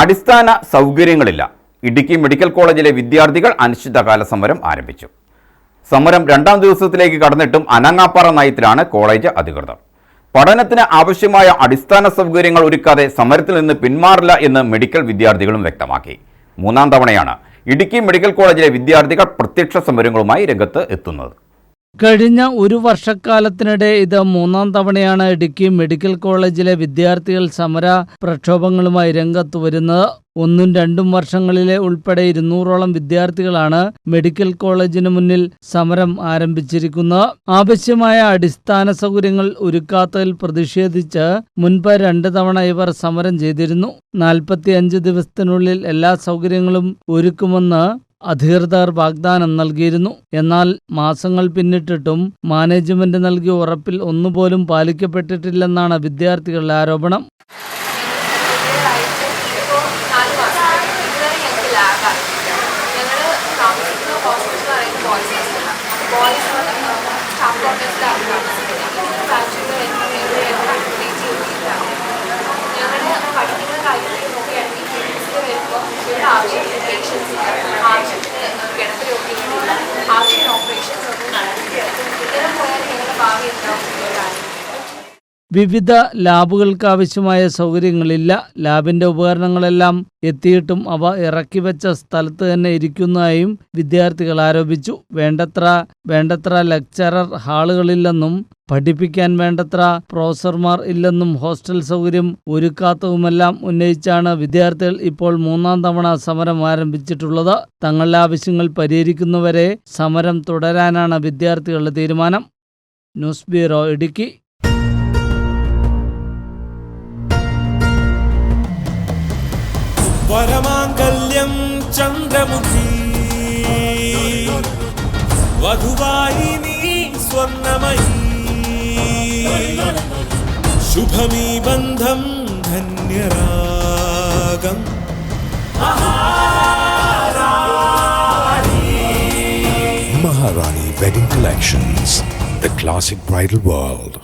അടിസ്ഥാന സൗകര്യങ്ങളില്ല. ഇടുക്കി മെഡിക്കൽ കോളേജിലെ വിദ്യാർത്ഥികൾ അനിശ്ചിതകാല സമരം ആരംഭിച്ചു. സമരം രണ്ടാം ദിവസത്തിലേക്ക് കടന്നിട്ടും അനങ്ങാപ്പാറ നയത്തിലാണ് കോളേജ് അധികൃതർ. പഠനത്തിന് ആവശ്യമായ അടിസ്ഥാന സൗകര്യങ്ങൾ ഒരുക്കാതെ സമരത്തിൽ നിന്ന് പിന്മാറില്ല എന്ന് മെഡിക്കൽ വിദ്യാർത്ഥികളും വ്യക്തമാക്കി. മൂന്നാം തവണയാണ് ഇടുക്കി മെഡിക്കൽ കോളേജിലെ വിദ്യാർത്ഥികൾ പ്രത്യക്ഷ സമരങ്ങളുമായി രംഗത്ത് എത്തുന്നത്. കഴിഞ്ഞ ഒരു വർഷക്കാലത്തിനിടെ ഇത് മൂന്നാം തവണയാണ് ഇടുക്കി മെഡിക്കൽ കോളേജിലെ വിദ്യാർത്ഥികൾ സമര പ്രക്ഷോഭങ്ങളുമായി രംഗത്ത് വരുന്നത്. ഒന്നും രണ്ടും വർഷങ്ങളിലെ ഉൾപ്പെടെ ഇരുന്നൂറോളം വിദ്യാർത്ഥികളാണ് മെഡിക്കൽ കോളേജിന് മുന്നിൽ സമരം ആരംഭിച്ചിരിക്കുന്നത്. ആവശ്യമായ അടിസ്ഥാന സൗകര്യങ്ങൾ ഒരുക്കാത്തതിൽ പ്രതിഷേധിച്ച് മുൻപ് രണ്ട് തവണ ഇവർ സമരം ചെയ്തിരുന്നു. നാൽപ്പത്തിയഞ്ച് ദിവസത്തിനുള്ളിൽ എല്ലാ സൗകര്യങ്ങളും ഒരുക്കുമെന്ന് അധികൃതർ വാഗ്ദാനം നൽകിയിരുന്നു. എന്നാൽ മാസങ്ങൾ പിന്നിട്ടിട്ടും മാനേജ്മെന്റ് നൽകിയ ഉറപ്പിൽ ഒന്നുപോലും പാലിക്കപ്പെട്ടിട്ടില്ലെന്നാണ് വിദ്യാർത്ഥികളുടെ ആരോപണം. ഇല്ല ആവശ്യത്തിന് കിടപ്പ് രോഗികളില്ല ആവശ്യത്തിന് ഓപ്പറേഷൻസ് ഒന്നും വിവിധ ലാബുകൾക്ക് ആവശ്യമായ സൗകര്യങ്ങളില്ല. ലാബിന്റെ ഉപകരണങ്ങളെല്ലാം എത്തിയിട്ടും അവ ഇറക്കി വെച്ച സ്ഥലത്ത് തന്നെ ഇരിക്കുന്നതായും വിദ്യാർത്ഥികൾ ആരോപിച്ചു. വേണ്ടത്ര വേണ്ടത്ര ലെക്ചറർ ഹാളുകളില്ലെന്നും പഠിപ്പിക്കാൻ വേണ്ടത്ര പ്രൊഫസർമാർ ഇല്ലെന്നും ഹോസ്റ്റൽ സൗകര്യം ഒരുക്കാത്തതുമെല്ലാം ഉന്നയിച്ചാണ് വിദ്യാർത്ഥികൾ ഇപ്പോൾ മൂന്നാം തവണ സമരം ആരംഭിച്ചിട്ടുള്ളത്. തങ്ങളുടെ ആവശ്യങ്ങൾ പരിഹരിക്കുന്നവരെ സമരം തുടരാനാണ് വിദ്യാർത്ഥികളുടെ തീരുമാനം. News bureau Idukki. వరమాంగల్యం చంద్రముఖి వధువాయిని స్వర్ణమయీ శుభమీ బంధం ధన్యరాగం Maharani wedding collections the classic bridal world